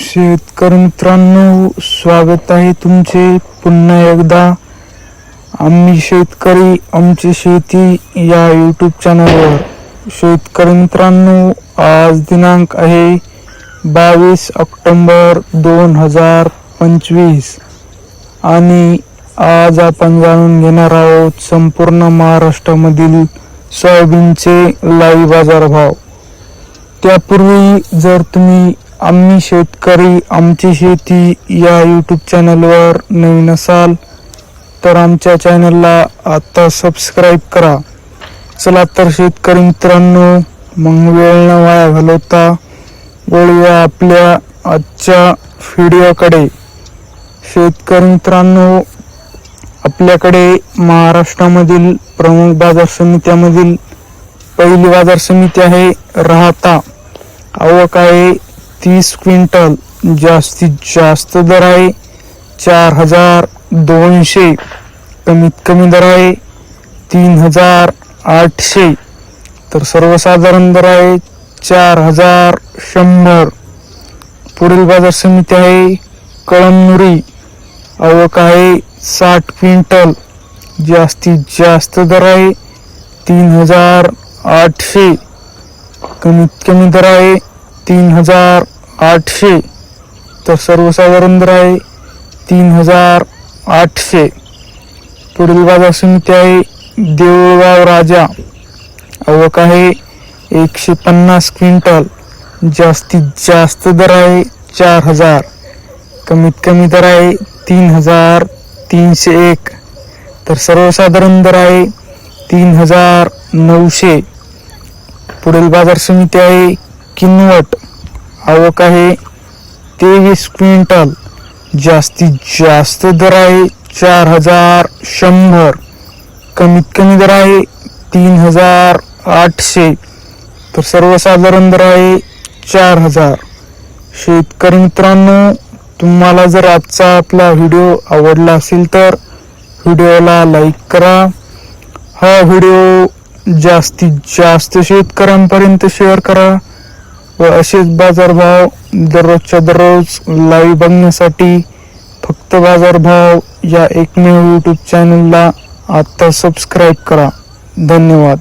शेतकरी मित्रांनो स्वागत आहे तुमचे पुन्हा एकदा. आम्ही शेतकरी आमची शेती या यूट्यूब चॅनलवर शेतकरी मित्रांनो आज दिनांक आहे बावीस ऑक्टोंबर दोन हजार पंचवीस. आणि आज आपण जाणून घेणार आहोत संपूर्ण महाराष्ट्रामधील सोयाबीनचे लाईव्ह बाजारभाव त्यापूर्वी जर तुम्ही आम्ही शेतकरी आमची शेती या यूट्यूब चॅनलवर नवीन असाल तर आमच्या चॅनलला आता सबस्क्राईब करा. चला तर शेतकरी मित्रांनो मग वेळ न वाया घालवता वळूया आपल्या आजच्या व्हिडिओकडे शेतकरी मित्रांनो आपल्याकडे महाराष्ट्रामधील प्रमुख बाजार समित्यामधील पहिली बाजार समिती आहे राहता. आवक आहे तीस क्विंटल जास्तीत जास्त दर आहे. चार हजार दोनशे कमीत कमी दर आहे. तीन हजार आठशे तर सर्वसाधारण दर आहे चार हजार शंभर. पुढील बाजार समिती आहे कळमनुरी. आवक आहे साठ क्विंटल जास्तीत जास्त दर आहे तीन हजार आठशे कमीत कमी दर आहे तीन हजार आठशे. तर सर्वसाधारण दर आहे तीन हजार आठशे. पुढील बाजार समिती आहे देऊळगाव राजा. आवक आहे एकशे पन्नास क्विंटल. जास्तीत जास्त दर आहे चार हजार. कमीत कमी दर आहे तीन हजार तीनशे एक. तर सर्वसाधारण दर आहे तीन हजार नऊशे. पुढील बाजार समिती आहे किनवट. आवक आहे. तेवीस क्विंटल. जास्तीत जास्त दर आहे चार हजार शंभर. कमीत कमी दर आहे तीन हजार आठशे. तर सर्वसाधारण दर आहे चार हजार शेतकरी मित्रांनो तुम्हाला जर आजचा आपला व्हिडिओ आवडला असेल तर व्हिडिओला लाईक करा. हा व्हिडिओ जास्तीत जास्त शेतकऱ्यांपर्यंत शेअर करा. व असेच बाजारभाव दररोजच्या दररोज लाईव्ह बघण्यासाठी फक्त बाजारभाव या एकमेव यूट्यूब चॅनलला आत्ता सबस्क्राईब करा. धन्यवाद.